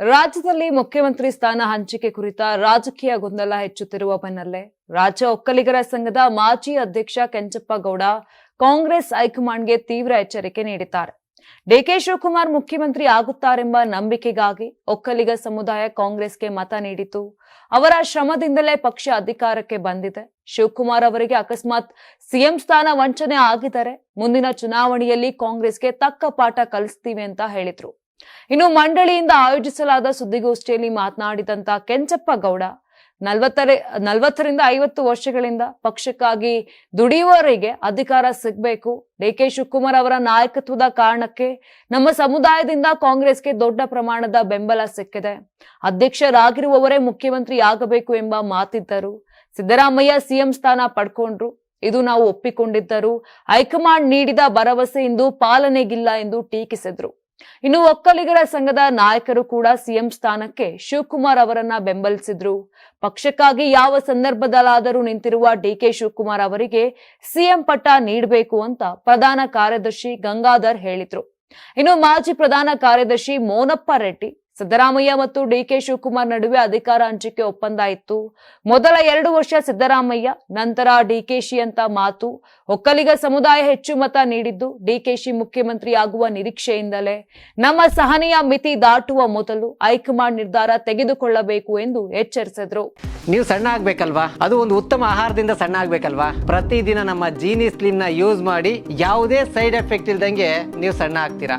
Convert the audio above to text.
ರಾಜ್ಯದಲ್ಲಿ ಮುಖ್ಯಮಂತ್ರಿ ಸ್ಥಾನ ಹಂಚಿಕೆ ಕುರಿತ ರಾಜಕೀಯ ಗೊಂದಲ ಹೆಚ್ಚುತ್ತಿರುವ ಬೆನ್ನಲ್ಲೇ ರಾಜ್ಯ ಒಕ್ಕಲಿಗರ ಸಂಘದ ಮಾಜಿ ಅಧ್ಯಕ್ಷ ಕೆಂಚಪ್ಪ ಗೌಡ ಕಾಂಗ್ರೆಸ್ ಹೈಕಮಾಂಡ್ಗೆ ತೀವ್ರ ಎಚ್ಚರಿಕೆ ನೀಡಿದ್ದಾರೆ. ಡಿಕೆ ಶಿವಕುಮಾರ್ ಮುಖ್ಯಮಂತ್ರಿ ಆಗುತ್ತಾರೆಂಬ ನಂಬಿಕೆಗಾಗಿ ಒಕ್ಕಲಿಗ ಸಮುದಾಯ ಕಾಂಗ್ರೆಸ್ಗೆ ಮತ ನೀಡಿತು ಅವರ ಶ್ರಮದಿಂದಲೇ ಪಕ್ಷ ಅಧಿಕಾರಕ್ಕೆ ಬಂದಿದೆ. ಶಿವಕುಮಾರ್ ಅವರಿಗೆ ಅಕಸ್ಮಾತ್ ಸಿಎಂ ಸ್ಥಾನ ವಂಚನೆ ಆಗಿದರೆ ಮುಂದಿನ ಚುನಾವಣೆಯಲ್ಲಿ ಕಾಂಗ್ರೆಸ್ಗೆ ತಕ್ಕ ಪಾಠ ಕಲಿಸ್ತೀವಿ ಅಂತ ಹೇಳಿದ್ರು. ಇನ್ನು ಮಂಡಳಿಯಿಂದ ಆಯೋಜಿಸಲಾದ ಸುದ್ದಿಗೋಷ್ಠಿಯಲ್ಲಿ ಮಾತನಾಡಿದಂತ ಕೆಂಚಪ್ಪ ಗೌಡ, ನಲ್ವತ್ತರ, ನಲವತ್ತರಿಂದ ಐವತ್ತು ವರ್ಷಗಳಿಂದ ಪಕ್ಷಕ್ಕಾಗಿ ದುಡಿಯುವವರಿಗೆ ಅಧಿಕಾರ ಸಿಗಬೇಕು. ಡಿ ಕೆ ಶಿವಕುಮಾರ್ ಅವರ ನಾಯಕತ್ವದ ಕಾರಣಕ್ಕೆ ನಮ್ಮ ಸಮುದಾಯದಿಂದ ಕಾಂಗ್ರೆಸ್ಗೆ ದೊಡ್ಡ ಪ್ರಮಾಣದ ಬೆಂಬಲ ಸಿಕ್ಕಿದೆ. ಅಧ್ಯಕ್ಷರಾಗಿರುವವರೇ ಮುಖ್ಯಮಂತ್ರಿ ಆಗಬೇಕು ಎಂಬ ಮಾತಿದ್ದರು. ಸಿದ್ದರಾಮಯ್ಯ ಸಿಎಂ ಸ್ಥಾನ ಪಡ್ಕೊಂಡ್ರು. ಇದು ನಾವು ಒಪ್ಪಿಕೊಂಡಿದ್ದರು ಹೈಕಮಾಂಡ್ ನೀಡಿದ ಭರವಸೆ ಇಂದು ಪಾಲನೆಗಿಲ್ಲ ಎಂದು ಟೀಕಿಸಿದ್ರು. ಇನ್ನು ಒಕ್ಕಲಿಗರ ಸಂಘದ ನಾಯಕರು ಕೂಡ ಸಿಎಂ ಸ್ಥಾನಕ್ಕೆ ಶಿವಕುಮಾರ್ ಅವರನ್ನ ಬೆಂಬಲಿಸಿದ್ರು. ಪಕ್ಷಕ್ಕಾಗಿ ಯಾವ ಸಂದರ್ಭದಲ್ಲಾದರೂ ನಿಂತಿರುವ ಡಿಕೆ ಶಿವಕುಮಾರ್ ಅವರಿಗೆ ಸಿಎಂ ಪಟ್ಟ ನೀಡಬೇಕು ಅಂತ ಪ್ರಧಾನ ಕಾರ್ಯದರ್ಶಿ ಗಂಗಾಧರ್ ಹೇಳಿದ್ರು. ಇನ್ನು ಮಾಜಿ ಪ್ರಧಾನ ಕಾರ್ಯದರ್ಶಿ ಮೋನಪ್ಪ ರೆಡ್ಡಿ ಸಿದ್ದರಾಮಯ್ಯ ಮತ್ತು ಡಿಕೆ ಶಿವಕುಮಾರ್ ನಡುವೆ ಅಧಿಕಾರ ಹಂಚಿಕೆ ಒಪ್ಪಂದ ಇತ್ತು ಮೊದಲ ಎರಡು ವರ್ಷ ಸಿದ್ದರಾಮಯ್ಯ, ನಂತರ ಡಿಕೆಶಿ ಅಂತ ಮಾತು ಒಕ್ಕಲಿಗ ಸಮುದಾಯ ಹೆಚ್ಚು ಮತ ನೀಡಿದ್ದು ಡಿಕೆಶಿ ಮುಖ್ಯಮಂತ್ರಿ ಆಗುವ ನಿರೀಕ್ಷೆಯಿಂದಲೇ. ನಮ್ಮ ಸಹನೆಯ ಮಿತಿ ದಾಟುವ ಮೊದಲು ಹೈಕಮಾಂಡ್ ನಿರ್ಧಾರ ತೆಗೆದುಕೊಳ್ಳಬೇಕು ಎಂದು ಎಚ್ಚರಿಸಿದ್ರು. ನೀವು ಸಣ್ಣ ಆಗ್ಬೇಕಲ್ವಾ? ಅದು ಒಂದು ಉತ್ತಮ ಆಹಾರದಿಂದ ಸಣ್ಣ ಆಗ್ಬೇಕಲ್ವಾ? ಪ್ರತಿದಿನ ನಮ್ಮ ಜೀನಿ ಸ್ಲಿಮ್ನ ಯೂಸ್ ಮಾಡಿ ಯಾವುದೇ ಸೈಡ್ ಎಫೆಕ್ಟ್ ಇಲ್ದಂಗೆ ನೀವು ಸಣ್ಣ ಆಗ್ತೀರಾ?